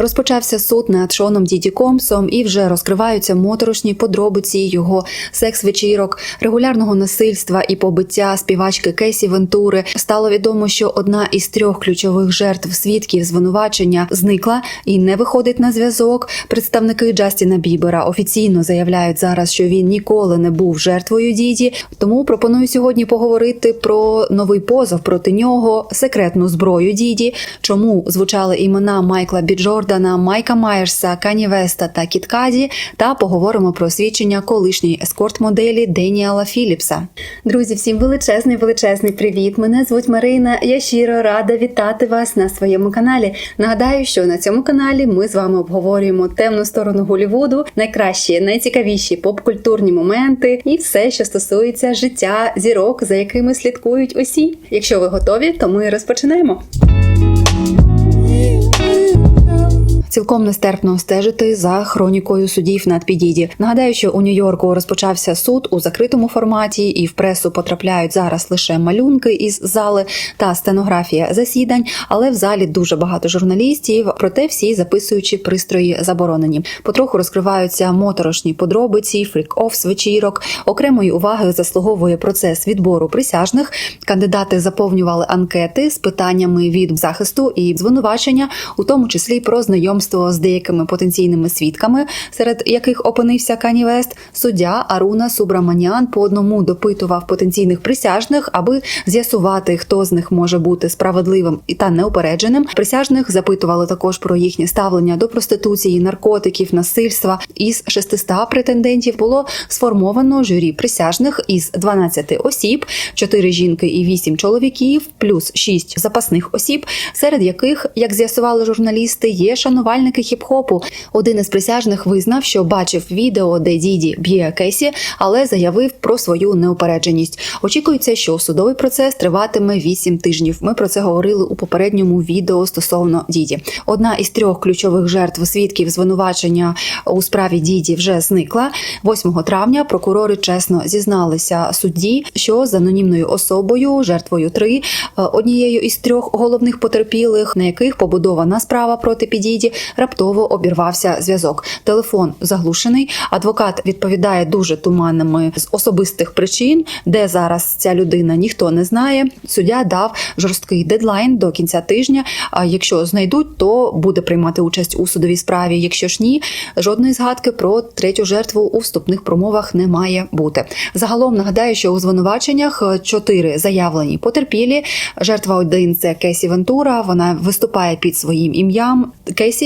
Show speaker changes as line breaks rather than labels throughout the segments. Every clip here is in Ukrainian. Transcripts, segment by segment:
Розпочався суд над Шоном Діді Комсом, і вже розкриваються моторошні подробиці його секс-вечірок, регулярного насильства і побиття співачки Кесі Вентури. Стало відомо, що одна із трьох ключових жертв свідків звинувачення зникла і не виходить на зв'язок. Представники Джастіна Бібера офіційно заявляють зараз, що він ніколи не був жертвою діді. Тому пропоную сьогодні поговорити про новий позов проти нього, секретну зброю діді, чому звучали імена Майкла Бі Джордана, Майка Майерса, Кані Веста та Кіткаді, та поговоримо про свідчення колишньої ескорт-моделі Деніала Філіпса. Друзі, всім величезний величезний привіт! Мене звуть Марина. Я щиро рада вітати вас на своєму каналі. Нагадаю, що на цьому каналі ми з вами обговорюємо темну сторону Голівуду, найкращі, найцікавіші поп-культурні моменти і все, що стосується життя зірок, за якими слідкують усі. Якщо ви готові, то ми розпочинаємо. Цілком нестерпно стежити за хронікою судів над Підіді. Нагадаю, що у Нью-Йорку розпочався суд у закритому форматі, і в пресу потрапляють зараз лише малюнки із зали та стенографія засідань. Але в залі дуже багато журналістів, проте всі записуючи пристрої заборонені. Потроху розкриваються моторошні подробиці, фрік-офс вечірок. Окремої уваги заслуговує процес відбору присяжних. Кандидати заповнювали анкети з питаннями від захисту і звинувачення, у тому числі про знайомство з деякими потенційними свідками, серед яких опинився Кані Вест, суддя Аруна Субраманян по одному допитував потенційних присяжних, аби з'ясувати, хто з них може бути справедливим і та неупередженим. Присяжних запитували також про їхнє ставлення до проституції, наркотиків, насильства. Із 600 претендентів було сформовано журі присяжних із 12 осіб, 4 жінки і 8 чоловіків, плюс 6 запасних осіб, серед яких, як з'ясували журналісти, є шанувальники хіп-хопу. Один із присяжних визнав, що бачив відео, де діді б'є Кесі, але заявив про свою неупередженість. Очікується, що судовий процес триватиме 8 тижнів. Ми про це говорили у попередньому відео стосовно діді. Одна із трьох ключових жертв свідків звинувачення у справі діді вже зникла. 8 травня прокурори чесно зізналися судді, що з анонімною особою, жертвою 3, однією із трьох головних потерпілих, на яких побудована справа проти підіді, раптово обірвався зв'язок. Телефон заглушений. Адвокат відповідає дуже туманними з особистих причин, де зараз ця людина ніхто не знає. Суддя дав жорсткий дедлайн до кінця тижня. А якщо знайдуть, то буде приймати участь у судовій справі. Якщо ж ні, жодної згадки про третю жертву у вступних промовах не має бути. Загалом нагадаю, що у звинуваченнях чотири заявлені потерпілі. Жертва один це Кесі Вентура. Вона виступає під своїм ім'ям.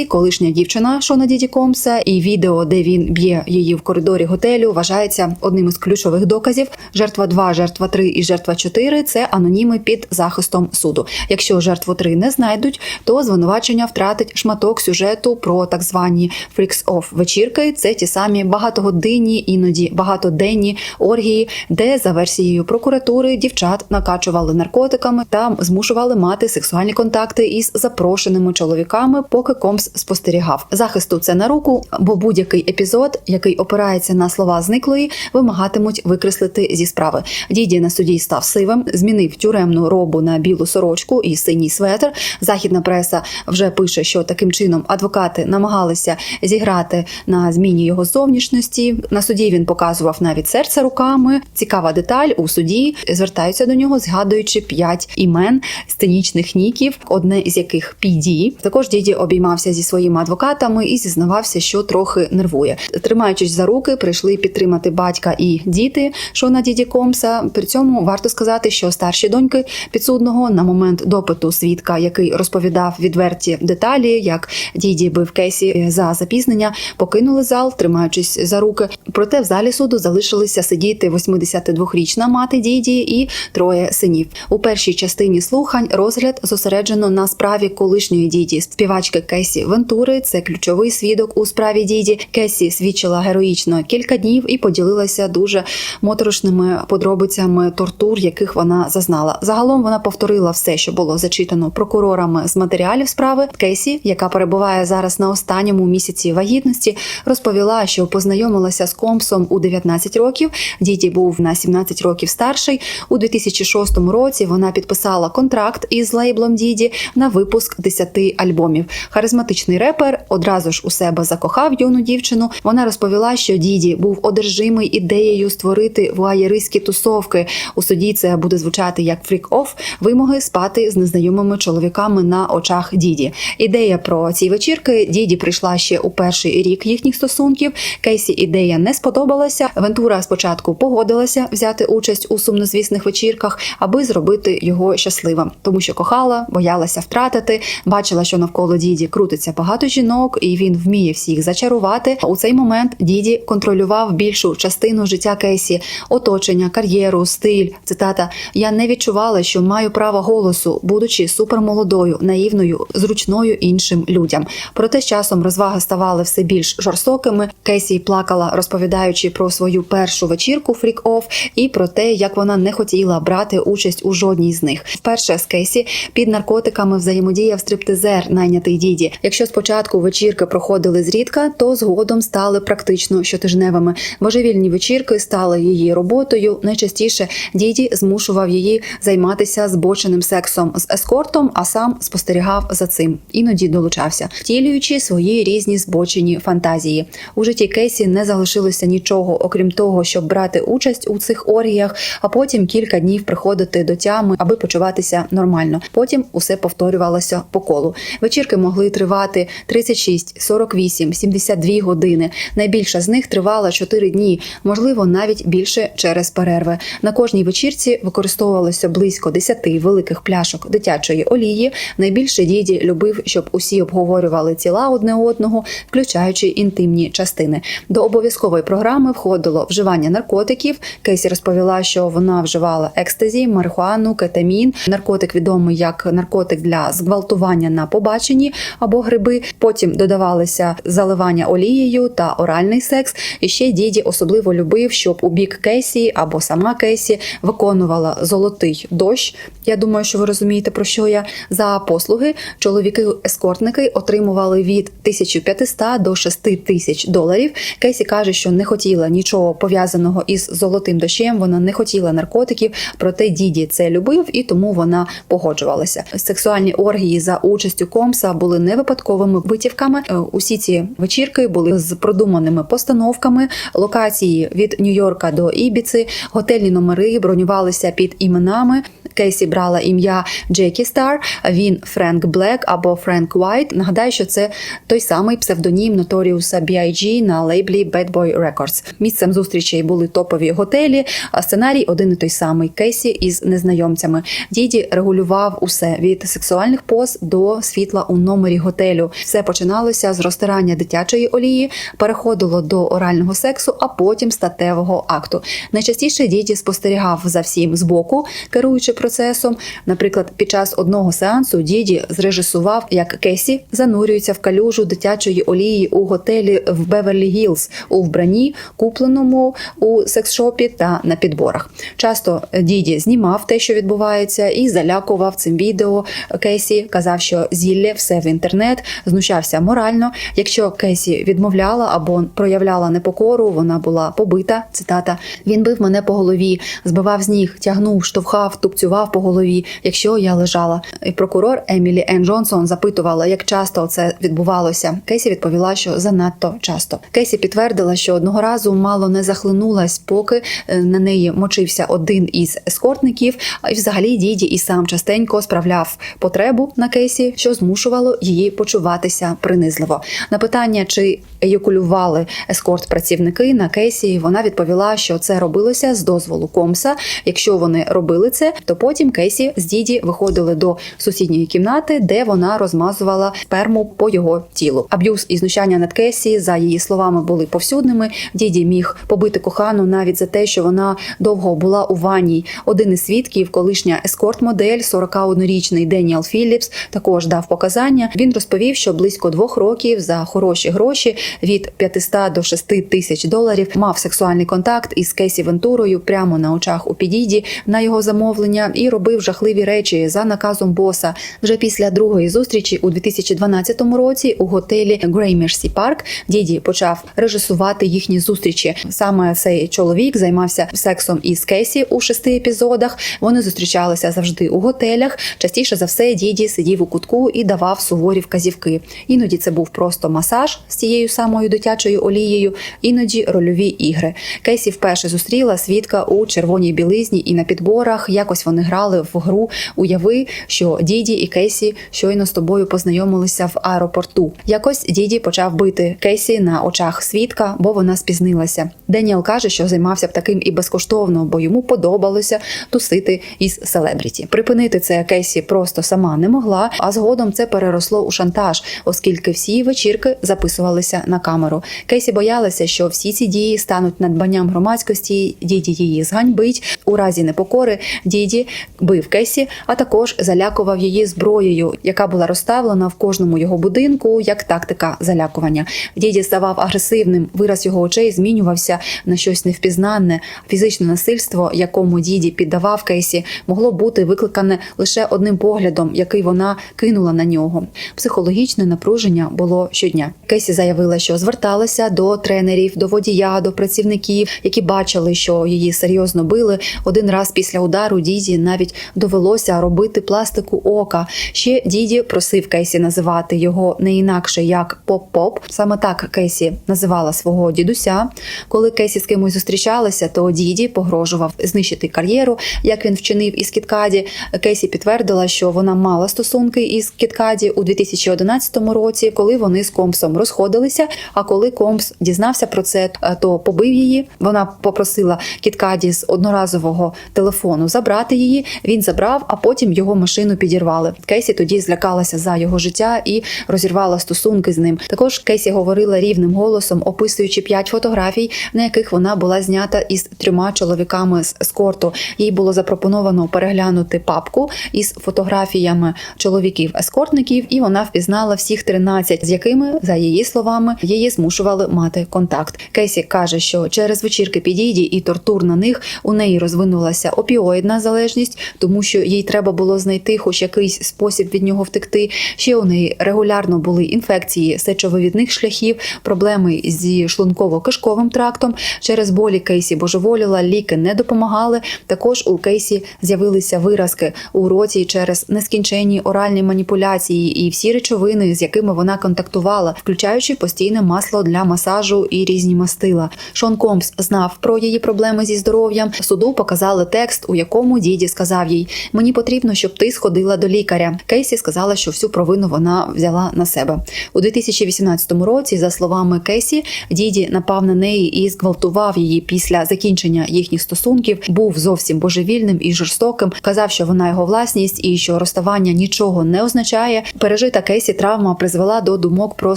Колишня дівчина Шона Діді Комса, і відео, де він б'є її в коридорі готелю, вважається одним із ключових доказів. Жертва 2, жертва 3 і жертва 4 – це аноніми під захистом суду. Якщо жертву 3 не знайдуть, то звинувачення втратить шматок сюжету про так звані фрікс оф вечірки. Це ті самі багатогодинні, іноді багатоденні оргії, де за версією прокуратури дівчат накачували наркотиками та змушували мати сексуальні контакти із запрошеними чоловіками, поки Комс спостерігав. Захисту це на руку, бо будь-який епізод, який опирається на слова зниклої, вимагатимуть викреслити зі справи. Діді на суді став сивим, змінив тюремну робу на білу сорочку і синій светр. Західна преса вже пише, що таким чином адвокати намагалися зіграти на зміні його зовнішності. На суді він показував навіть серце руками. Цікава деталь у суді звертаються до нього, згадуючи п'ять імен сценічних ніків, одне із яких піді. Також діді обіймався зі своїми адвокатами і зізнавався, що трохи нервує. Тримаючись за руки, прийшли підтримати батька і діти Шона Діді Комса. При цьому варто сказати, що старші доньки підсудного на момент допиту свідка, який розповідав відверті деталі, як діді бив Кейсі за запізнення, покинули зал, тримаючись за руки. Проте в залі суду залишилися сидіти 82-річна мати діді і троє синів. У першій частині слухань розгляд зосереджено на справі колишньої діді співачки Кесі Вентури. Це ключовий свідок у справі діді. Кесі свідчила героїчно кілька днів і поділилася дуже моторошними подробицями тортур, яких вона зазнала. Загалом вона повторила все, що було зачитано прокурорами з матеріалів справи. Кейсі, яка перебуває зараз на останньому місяці вагітності, розповіла, що познайомилася з Комсом у 19 років. Діді був на 17 років старший. У 2006 році вона підписала контракт із лейблом Діді на випуск 10 альбомів. Харизматична харизматичний репер одразу ж у себе закохав юну дівчину. Вона розповіла, що діді був одержимий ідеєю створити вуаєристські тусовки. У суді це буде звучати як фрік-офф, вимоги спати з незнайомими чоловіками на очах діді. Ідея про ці вечірки діді прийшла ще у перший рік їхніх стосунків. Кейсі ідея не сподобалася. Вентура спочатку погодилася взяти участь у сумнозвісних вечірках, аби зробити його щасливим, тому що кохала, боялася втратити, бачила, що навколо діді крутиться багато жінок, і він вміє всіх зачарувати. У цей момент діді контролював більшу частину життя Кейсі, оточення, кар'єру, стиль. Цитата: Я не відчувала, що маю право голосу, будучи супермолодою, наївною, зручною іншим людям. Проте з часом розваги ставали все більш жорстокими. Кейсі плакала, розповідаючи про свою першу вечірку фрік-офф і про те, як вона не хотіла брати участь у жодній з них. Вперше з Кейсі під наркотиками взаємодіяв стриптизер, найнятий діді. Якщо спочатку вечірки проходили зрідка, то згодом стали практично щотижневими. Божевільні вечірки стали її роботою. Найчастіше діді змушував її займатися збоченим сексом з ескортом, а сам спостерігав за цим. Іноді долучався, втілюючи свої різні збочені фантазії. У житті Кейсі не залишилося нічого, окрім того, щоб брати участь у цих оргіях, а потім кілька днів приходити до тями, аби почуватися нормально. Потім усе повторювалося по колу. Вечірки могли тривати 36, 48, 72 години. Найбільша з них тривала 4 дні, можливо, навіть більше через перерви. На кожній вечірці використовувалося близько 10 великих пляшок дитячої олії. Найбільше діді любив, щоб усі обговорювали тіла одне одного, включаючи інтимні частини. До обов'язкової програми входило вживання наркотиків. Кейсі розповіла, що вона вживала екстазі, марихуану, кетамін. Наркотик відомий як наркотик для зґвалтування на побаченні або гриби. Потім додавалися заливання олією та оральний секс. І ще діді особливо любив, щоб у бік Кейсі або сама Кейсі виконувала золотий дощ. Я думаю, що ви розумієте про що я за послуги. Чоловіки-ескортники отримували від 1500 до 6000 доларів. Кейсі каже, що не хотіла нічого пов'язаного із золотим дощем. Вона не хотіла наркотиків, проте діді це любив і тому вона погоджувалася. Сексуальні оргії за участю комса були не випадковими витівками. Е, Усі ці вечірки були з продуманими постановками. Локації від Нью-Йорка до Ібіци, готельні номери бронювалися під іменами. Кейсі брала ім'я Джекі Стар. Він Френк Блек або Френк Уайт. Нагадаю, що це той самий псевдонім Notorious B.I.G. на лейблі Bad Boy Records. Місцем зустрічей були топові готелі, а сценарій один і той самий Кейсі із незнайомцями. Діді регулював усе від сексуальних поз до світла у номері готелю. Все починалося з розтирання дитячої олії, переходило до орального сексу, а потім статевого акту. Найчастіше діді спостерігав за всім збоку, керуючи процесом. Наприклад, під час одного сеансу діді зрежисував, як Кесі занурюється в калюжу дитячої олії у готелі в Беверлі Гілз у вбранні, купленому у секс-шопі та на підборах. Часто діді знімав те, що відбувається, і залякував цим відео. Кейсі казав, що зілля все в інтернет, знущався морально. Якщо Кейсі відмовляла або проявляла непокору, вона була побита. Цитата: він бив мене по голові, збивав з ніг, тягнув, штовхав, тупцював по голові, якщо я лежала. І прокурор Емілі Ен Джонсон запитувала, як часто це відбувалося. Кейсі відповіла, що занадто часто. Кейсі підтвердила, що одного разу мало не захлинулась, поки е, на неї мочився один із ескортників. А й взагалі діді і сам частенько справляв потребу на кейсі, що змушувало її почуватися принизливо. На питання, чи еякулювали ескорт-працівники на кейсі, вона відповіла, що це робилося з дозволу комса. Якщо вони робили це, то потім Кейсі з діді виходили до сусідньої кімнати, де вона розмазувала сперму по його тілу. Аб'юз і знущання над Кейсі, за її словами, були повсюдними. Діді міг побити кохану навіть за те, що вона довго була у ванні. Один із свідків, колишня ескорт-модель, 41-річний Деніел Філіпс, також дав показання. Він розповів, що близько двох років за хороші гроші від 500 до 6 тисяч доларів мав сексуальний контакт із Кейсі Вентурою прямо на очах у підіді на його замовлення. І робив жахливі речі за наказом боса. Вже після другої зустрічі у 2012 році у готелі Gramercy Park діді почав режисувати їхні зустрічі. Саме цей чоловік займався сексом із Кейсі у шести епізодах. Вони зустрічалися завжди у готелях. Частіше за все, діді сидів у кутку і давав суворі вказівки. Іноді це був просто масаж з цією самою дитячою олією, іноді рольові ігри. Кейсі вперше зустріла свідка у червоній білизні і на підборах. Якось вони грали в гру. Уяви, що діді і Кейсі щойно з тобою познайомилися в аеропорту. Якось діді почав бити Кейсі на очах свідка, бо вона спізнилася. Деніел каже, що займався б таким і безкоштовно, бо йому подобалося тусити із селебріті. Припинити це Кейсі просто сама не могла, а згодом це переросло у шантаж, оскільки всі вечірки записувалися на камеру. Кейсі боялася, що всі ці дії стануть надбанням громадськості. Діді її зганьбить. У разі непокори діді бив Кейсі, а також залякував її зброєю, яка була розставлена в кожному його будинку як тактика залякування. Діді ставав агресивним, вираз його очей змінювався на щось невпізнанне. Фізичне насильство, якому діді піддавав Кейсі, могло бути викликане лише одним поглядом, який вона кинула на нього. Психологічне напруження було щодня. Кейсі заявила, що зверталася до тренерів, до водія, до працівників, які бачили, що її серйозно били. Один раз після удару діді навіть довелося робити пластику ока. Ще діді просив Кейсі називати його не інакше як поп-поп. Саме так Кейсі називала свого дідуся. Коли Кейсі з кимось зустрічалася, то діді погрожував знищити кар'єру, як він вчинив із Кіткаді. Кейсі підтвердила, що вона мала стосунки із Кіткаді у 2011 році, коли вони з Компсом розходилися. А коли Компс дізнався про це, то побив її. Вона попросила Кіткаді з одноразового телефону забрати її. Він забрав, а потім його машину підірвали. Кейсі тоді злякалася за його життя і розірвала стосунки з ним. Також Кейсі говорила рівним голосом, описуючи п'ять фотографій, на яких вона була знята із трьома чоловіками з ескорту. Їй було запропоновано переглянути папку із фотографіями чоловіків-ескортників, і вона впізнала всіх 13, з якими, за її словами, її змушували мати контакт. Кейсі каже, що через вечірки підійді і тортур на них у неї розвинулася опіоїдна залежність, тому що їй треба було знайти хоч якийсь спосіб від нього втекти. Ще у неї регулярно були інфекції сечовивідних шляхів, проблеми зі шлунково-кишковим трактом. Через болі Кейсі божеволіла, ліки не допомагали. Також у Кейсі з'явилися виразки у роті через нескінченні оральні маніпуляції і всі речовини, з якими вона контактувала, включаючи постійне масло для масажу і різні мастила. Шон Комс знав про її проблеми зі здоров'ям. Суду показали текст, у якому діді сказав їй: Мені потрібно, щоб ти сходила до лікаря. Кейсі сказала, що всю провину вона взяла на себе у 2018 році. За словами Кейсі, діді напав на неї і зґвалтував її після закінчення їхніх стосунків. Був зовсім божевільним і жорстоким. Казав, що вона його власність і що розставання нічого не означає. Пережита Кейсі травма призвела до думок про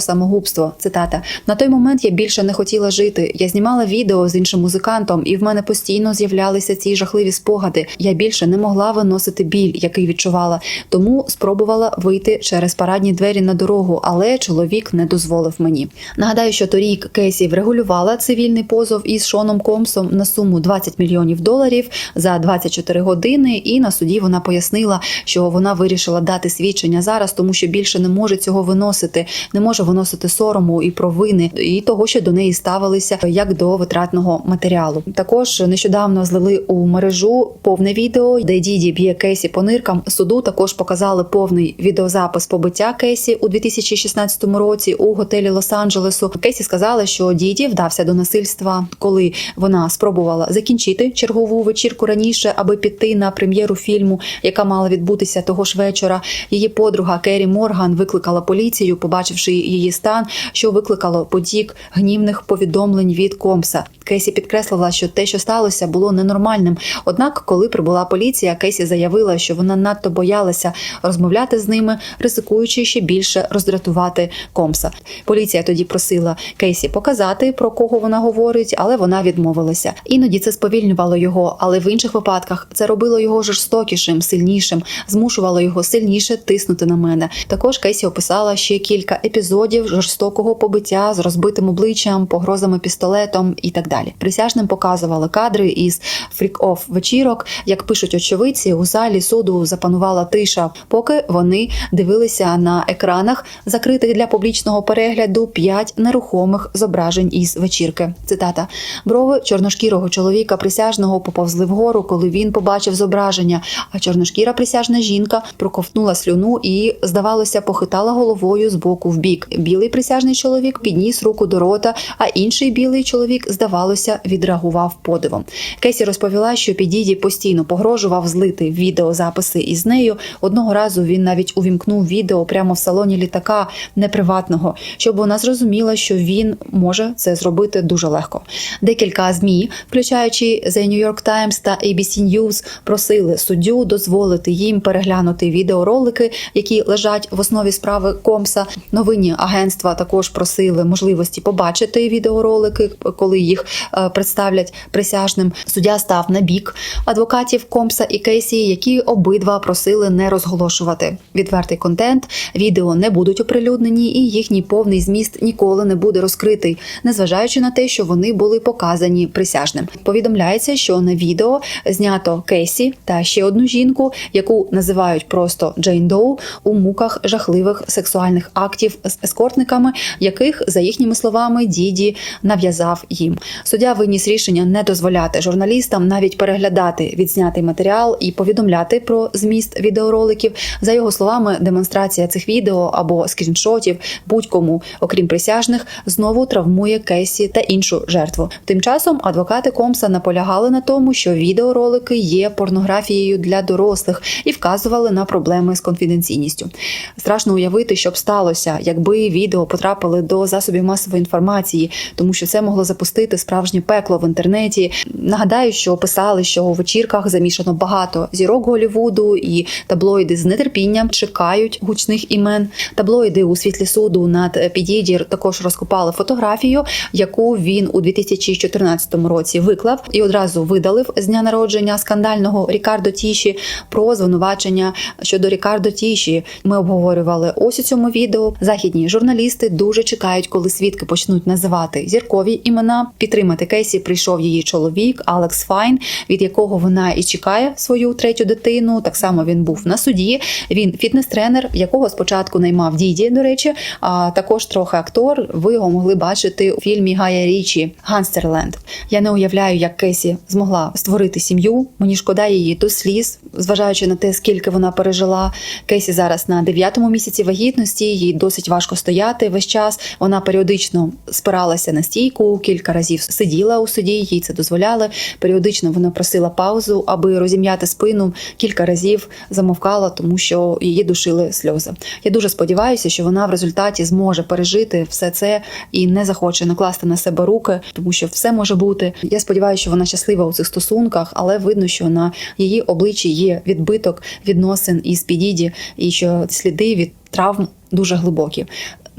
самогубство. Цитата на той момент я більше не хотіла жити. Я знімала відео з іншим музикантом, і в мене постійно з'являлися ці жахливі спогади. Я більше не могла виносити біль, який відчувала. Тому спробувала вийти через парадні двері на дорогу, але чоловік не дозволив мені. Нагадаю, що торік Кейсі врегулювала цивільний позов із Шоном Комсом на суму 20 мільйонів доларів за 24 години. І на суді вона пояснила, що вона вирішила дати свідчення зараз, тому що більше не може цього виносити, не може виносити сорому і провини, і того, що до неї ставилися як до витратного матеріалу. Також нещодавно злили у мережу повне відео, де діді б'є Кейсі по ниркам. Суду також показали повний відеозапис побиття Кейсі у 2016 році у готелі Лос-Анджелесу. Кейсі сказала, що діді вдався до насильства, коли вона спробувала закінчити чергову вечірку раніше, аби піти на прем'єру фільму, яка мала відбутися того ж вечора. Її подруга Керрі Морган викликала поліцію, побачивши її стан, що викликало потік гнівних повідомлень від Комса. Кейсі підкреслила, що те, що сталося, було ненормальним. Однак, коли прибула поліція, Кейсі заявила, що вона надто боялася розмовляти з ними, ризикуючи ще більше роздратувати Комса. Поліція тоді просила Кейсі показати про кого вона говорить, але вона відмовилася. Іноді це сповільнювало його, але в інших випадках це робило його жорстокішим, сильнішим, змушувало його сильніше тиснути на мене. Також Кейсі описала ще кілька епізодів жорстокого побиття з розбитим обличчям, погрозами пістолетом і так далі. Присяжним показували кадри із фрік-офф вечірок. Як пишуть пишуть очевидці, у залі суду запанувала тиша, поки вони дивилися на екранах, закритих для публічного перегляду, п'ять нерухомих зображень із вечірки. Цитата: брови чорношкірого чоловіка присяжного поповзли вгору, коли він побачив зображення. А чорношкіра присяжна жінка проковтнула слюну і, здавалося, похитала головою з боку в бік. Білий присяжний чоловік підніс руку до рота, а інший білий чоловік, здавалося, відреагував подивом. Кейсі розповіла, що Підіді постійно погрожував злити відеозаписи із нею. Одного разу він навіть увімкнув відео прямо в салоні літака неприватного, щоб вона зрозуміла, що він може це зробити дуже легко. Декілька змі, включаючи The New York Times та ABC News, просили суддю дозволити їм переглянути відеоролики, які лежать в основі справи Комса. Новинні агентства також просили можливості побачити відеоролики, коли їх е, представлять присяжним. Суддя став на бік адвокатів Комса і Кейсі, які обидва просили не розголошувати відвертий контент. Відео не будуть оприлюднені, і їхній повний зміст ніколи не буде розкритий, незважаючи на те, що вони були показані присяжним. Повідомляється, що на відео знято Кейсі та ще одну жінку, яку називають просто Джейн Доу, у муках жахливих сексуальних актів з ескортниками, яких за їхніми словами діді нав'язав їм. Суддя виніс рішення не дозволяти журналістам навіть переглядати відзнятий матеріал і повідомляти про зміст відеороликів. За його словами, демонстрація цих відео або скріншотів будь-кому, окрім присяжних, знову травмує Кейсі та іншу жертву. Тим часом адвокати Комса наполягали на тому, що відеоролики є порнографією для дорослих і вказували на проблеми з конфіденційністю. Страшно уявити, що б сталося, якби відео потрапили до засобів масової інформації, тому що це могло запустити справжнє пекло в інтернеті. Нагадаю, що писали, що у вечірках замішано багато зірок Голівуду, і таблоїди з нетерпінням чекають гучних імен. Таблоїди у світлі суду над Підіді також розкопали фотографію, яку він у 2014 році виклав і одразу видалив з дня народження скандального Рікардо Тіші про звинувачення щодо Рікардо Тіші. Ми обговорювали ось у цьому відео. Західні журналісти дуже чекають, коли свідки почнуть називати зіркові імена. Підтримати Кейсі прийшов її чоловік Алекс Файн, від якого вона і чекає свою третю дитину. Так само він був на суді. Він фітнес-тренер, якого спочатку наймав діді. До речі, а також трохи актор. Ви його могли бачити у фільмі Гая Річі Ганстерленд. Я не уявляю, як Кейсі змогла створити сім'ю. Мені шкода її до сліз, зважаючи на те, скільки вона пережила. Кейсі зараз на дев'ятому місяці вагітності. Їй досить важко стояти весь час. Вона періодично спиралася на стійку, кілька разів сиділа у суді. Їй це дозволяли. Періодично вона просила паузу, аби розім'яти спину. Кілька разів замовкала, тому що її душили сльози. Я дуже сподіваюся, що вона в результаті зможе пережити все це і не захоче накласти на себе руки, тому що все може бути. Я сподіваюся, що вона щаслива у цих стосунках, але видно, що на її обличчі є відбиток відносин із підіді, і що сліди від травм дуже глибокі.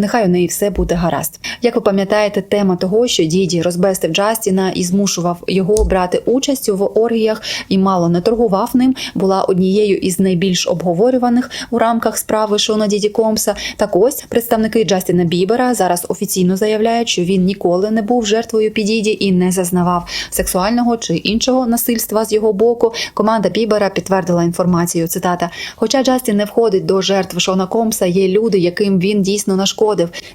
Нехай у неї все буде гаразд. Як ви пам'ятаєте, тема того, що діді розбестив Джастіна і змушував його брати участь в оргіях і мало не торгував ним, була однією із найбільш обговорюваних у рамках справи Шона Діді Комса. Так ось представники Джастіна Бібера зараз офіційно заявляють, що він ніколи не був жертвою підіді і не зазнавав сексуального чи іншого насильства з його боку. Команда Бібера підтвердила інформацію. Цитата: Хоча Джастін не входить до жертв Шона Комса, є люди, яким він дійсно нашкодив.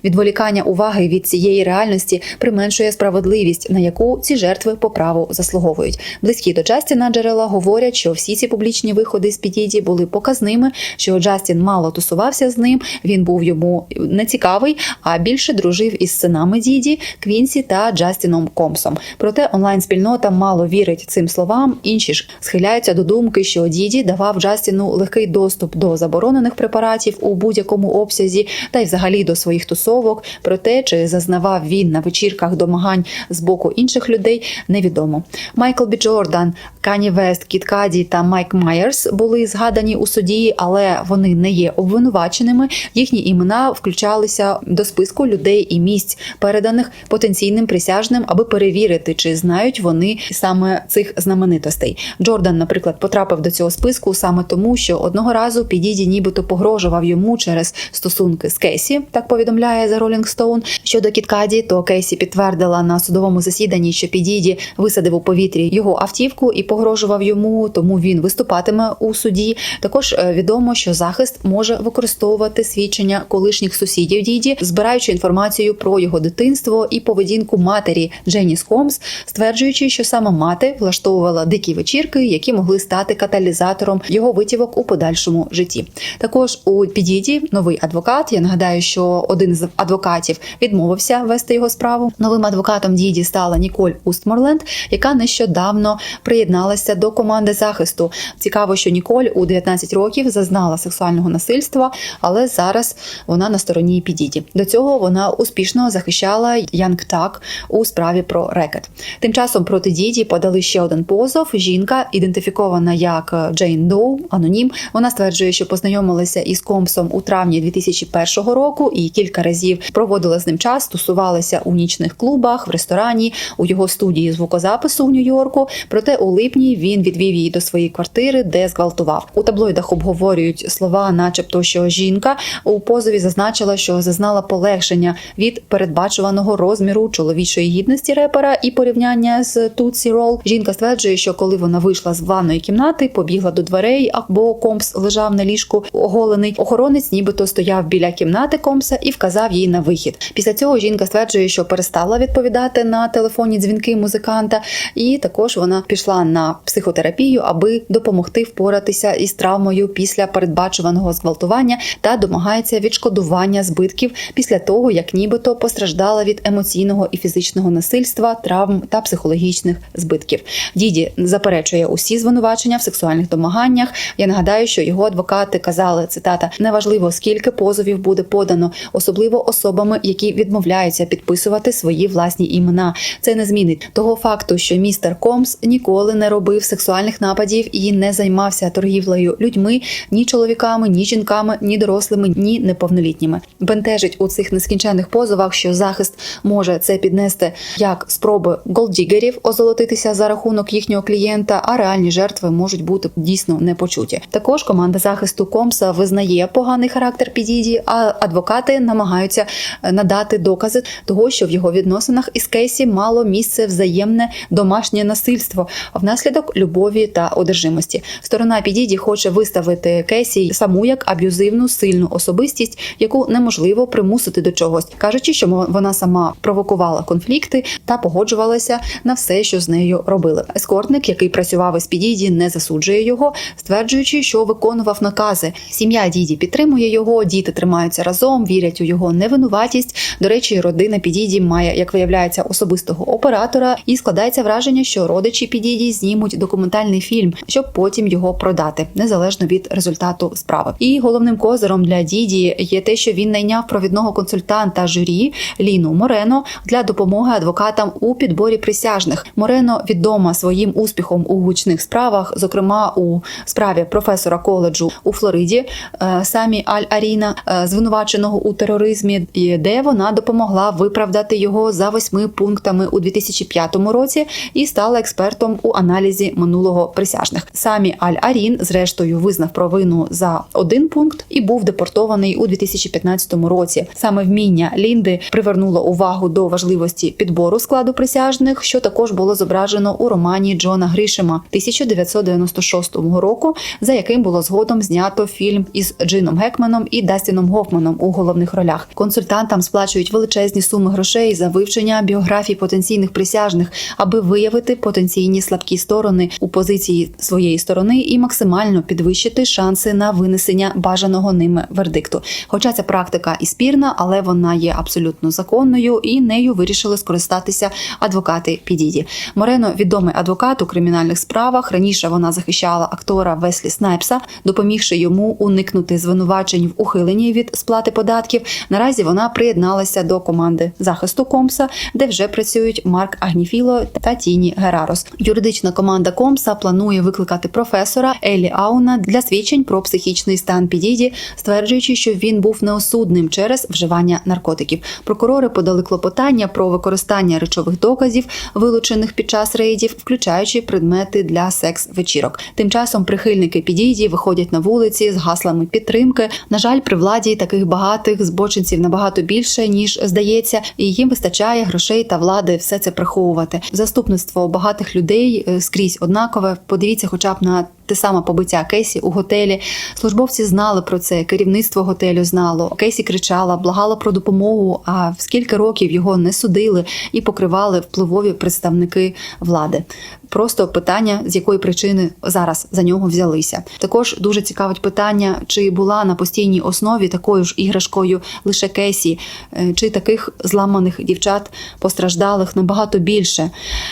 Відволікання уваги від цієї реальності применшує справедливість, на яку ці жертви по праву заслуговують. Близькі до Джастіна джерела говорять, що всі ці публічні виходи з Підіді були показними, що Джастін мало тусувався з ним. Він був йому нецікавий, а більше дружив із синами Діді, Квінсі та Джастіном Комсом. Проте онлайн-спільнота мало вірить цим словам. Інші ж схиляються до думки, що Діді давав Джастіну легкий доступ до заборонених препаратів у будь-якому обсязі, та й взагалі до своїх тусовок. Про те, чи зазнавав він на вечірках домагань з боку інших людей, невідомо. Майкл Бі Джордан, Кані Вест, Кіт Каді та Майк Майерс були згадані у суді, але вони не є обвинуваченими. Їхні імена включалися до списку людей і місць, переданих потенційним присяжним, аби перевірити, чи знають вони саме цих знаменитостей. Джордан, наприклад, потрапив до цього списку саме тому, що одного разу Підіді нібито погрожував йому через стосунки з Кесі, так повідомляє The Rolling Stone. Щодо Кіткаді, то Кейсі підтвердила на судовому засіданні, що Підіді висадив у повітрі його автівку і погрожував йому, тому він виступатиме у суді. Також е, відомо, що захист може використовувати свідчення колишніх сусідів Діді, збираючи інформацію про його дитинство і поведінку матері Дженіс Холмс, стверджуючи, що саме мати влаштовувала дикі вечірки, які могли стати каталізатором його витівок у подальшому житті. Також у Підіді новий адвокат. Я нагадаю, що один з адвокатів відмовився вести його справу. Новим адвокатом Діді стала Ніколь Устморленд, яка нещодавно приєдналася до команди захисту. Цікаво, що Ніколь у 19 років зазнала сексуального насильства, але зараз вона на стороні Підіді. До цього вона успішно захищала Янг Так у справі про рекет. Тим часом проти Діді подали ще один позов. Жінка, ідентифікована як Джейн Доу, анонім. Вона стверджує, що познайомилася із Комсом у травні 2001 року і кілька разів проводила з ним час, тусувалася у нічних клубах, в ресторані, у його студії звукозапису у Нью-Йорку. Проте у липні він відвів її до своєї квартири, де зґвалтував. У таблоїдах обговорюють слова, начебто, що жінка у позові зазначила, що зазнала полегшення від передбачуваного розміру чоловічої гідності репера і порівняння з Тутсі Рол. Жінка стверджує, що коли вона вийшла з ванної кімнати, побігла до дверей, або Комс лежав на ліжку оголений. Охоронець, нібито стояв біля кімнати Комса і вказав їй на вихід. Після цього жінка стверджує, що перестала відповідати на телефонні дзвінки музиканта, і також вона пішла на психотерапію, аби допомогти впоратися із травмою після передбачуваного зґвалтування та домагається відшкодування збитків після того, як нібито постраждала від емоційного і фізичного насильства, травм та психологічних збитків. Діді заперечує усі звинувачення в сексуальних домаганнях. Я нагадаю, що його адвокати казали цитата: неважливо скільки позовів буде подано, особливо особами, які відмовляються підписувати свої власні імена. Це не змінить того факту, що містер Комс ніколи не робив сексуальних нападів і не займався торгівлею людьми ні чоловіками, ні жінками, ні дорослими, ні неповнолітніми. Бентежить у цих нескінченних позовах, що захист може це піднести як спроби голддігерів озолотитися за рахунок їхнього клієнта, а реальні жертви можуть бути дійсно непочуті. Також команда захисту Комса визнає поганий характер Підіді, а адвокати намагаються е, надати докази того, що в його відносинах із Кейсі мало місце взаємне домашнє насильство внаслідок любові та одержимості. Сторона Підіді хоче виставити Кейсі саму як аб'юзивну сильну особистість, яку неможливо примусити до чогось, кажучи, що вона сама провокувала конфлікти та погоджувалася на все, що з нею робили. Ескортник, який працював із Підіді, не засуджує його, стверджуючи, що виконував накази. Сім'я Діді підтримує його, діти тримаються разом, вірять у його невинуватість. До речі, родина Підіді має, як виявляється, особистого оператора, і складається враження, що родичі Підіді знімуть документальний фільм, щоб потім його продати, незалежно від результату справи. І головним козиром для Діді є те, що він найняв провідного консультанта журі Ліну Морено для допомоги адвокатам у підборі присяжних. Морено відома своїм успіхом у гучних справах, зокрема у справі професора коледжу у Флориді е, Самі Аль Аріна, е, звинуваченого у тероризмі, де вона допомогла виправдати його за восьми пунктами у 2005 році і стала експертом у аналізі минулого присяжних. Самі Аль Арін, зрештою, визнав провину за один пункт і був депортований у 2015 році. Саме вміння Лінди привернуло увагу до важливості підбору складу присяжних, що також було зображено у романі Джона Грішема 1996 року, за яким було згодом знято фільм із Джином Гекманом і Дастіном Гофманом у головних ролях. Консультантам сплачують величезні суми грошей за вивчення біографій потенційних присяжних, аби виявити потенційні слабкі сторони у позиції своєї сторони і максимально підвищити шанси на винесення бажаного ними вердикту. Хоча ця практика і спірна, але вона є абсолютно законною, і нею вирішили скористатися адвокати Підіді. Морено відомий адвокат у кримінальних справах. Раніше вона захищала актора Веслі Снайпса, допомігши йому уникнути звинувачень в ухиленні від сплати податків. Наразі вона приєдналася до команди захисту Комса, де вже працюють Марк Агніфіло та Тіні Герарос. Юридична команда Комса планує викликати професора Елі Ауна для свідчень про психічний стан Підіді, стверджуючи, що він був неосудним через вживання наркотиків. Прокурори подали клопотання про використання речових доказів, вилучених під час рейдів, включаючи предмети для секс-вечірок. Тим часом прихильники Підіді виходять на вулиці з гаслами підтримки. На жаль, при владі таких багатих таких збочинців набагато більше ніж здається, і їм вистачає грошей та влади все це приховувати. Заступництво багатих людей е, скрізь однакове. Подивіться, хоча б на те саме побиття Кейсі у готелі. Службовці знали про це, керівництво готелю знало. Кейсі кричала, благала про допомогу. А в скільки років його не судили і покривали впливові представники влади. Просто питання, з якої причини зараз за нього взялися. Також дуже цікавить питання, чи була на постійній основі такою ж іграшкою лише Кесі, е, чи таких зламаних дівчат постраждалих набагато більше.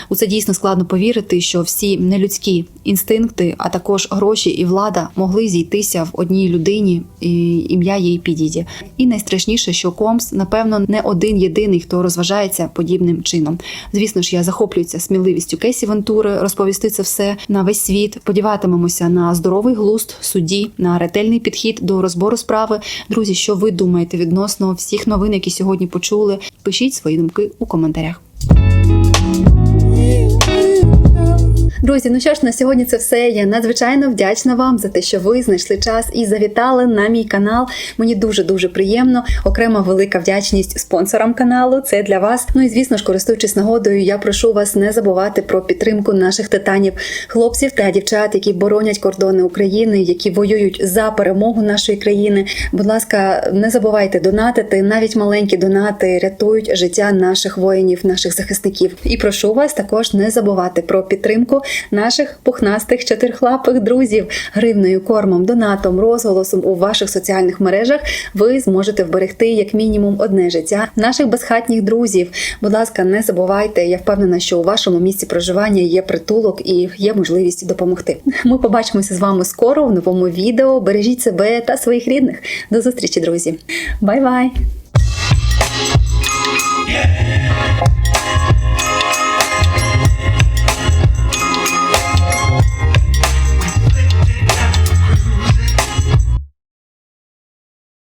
У це дійсно складно повірити, що всі нелюдські інстинкти, а також гроші і влада могли зійтися в одній людині, і ім'я її підіді. І найстрашніше, що Комс, напевно, не один єдиний, хто розважається подібним чином. Звісно ж, я захоплююся сміливістю Кесі Вентури розповісти це все на весь світ. Сподіватимемося на здоровий глузд судді, на ретельний підхід до розбору справи. Друзі, що ви думаєте відносно всіх новин, які сьогодні почули? Пишіть свої думки у коментарях. Друзі, ну що ж, на сьогодні це все. Я надзвичайно вдячна вам за те, що ви знайшли час і завітали на мій канал. Мені дуже дуже приємно. Окрема велика вдячність спонсорам каналу. Це для вас. Ну і звісно ж, користуючись нагодою, я прошу вас не забувати про підтримку наших титанів, хлопців та дівчат, які боронять кордони України, які воюють за перемогу нашої країни. Будь ласка, не забувайте донатити. Навіть маленькі донати рятують життя наших воїнів, наших захисників. І прошу вас також не забувати про підтримку наших пухнастих чотирхлапих друзів гривною, кормом, донатом, розголосом у ваших соціальних мережах. Ви зможете вберегти як мінімум одне життя наших безхатніх друзів. Будь ласка, не забувайте. Я впевнена, що у вашому місці проживання є притулок і є можливість допомогти. Ми побачимося з вами скоро в новому відео. Бережіть себе та своїх рідних. До зустрічі, друзі. Бай-бай!
Yeah.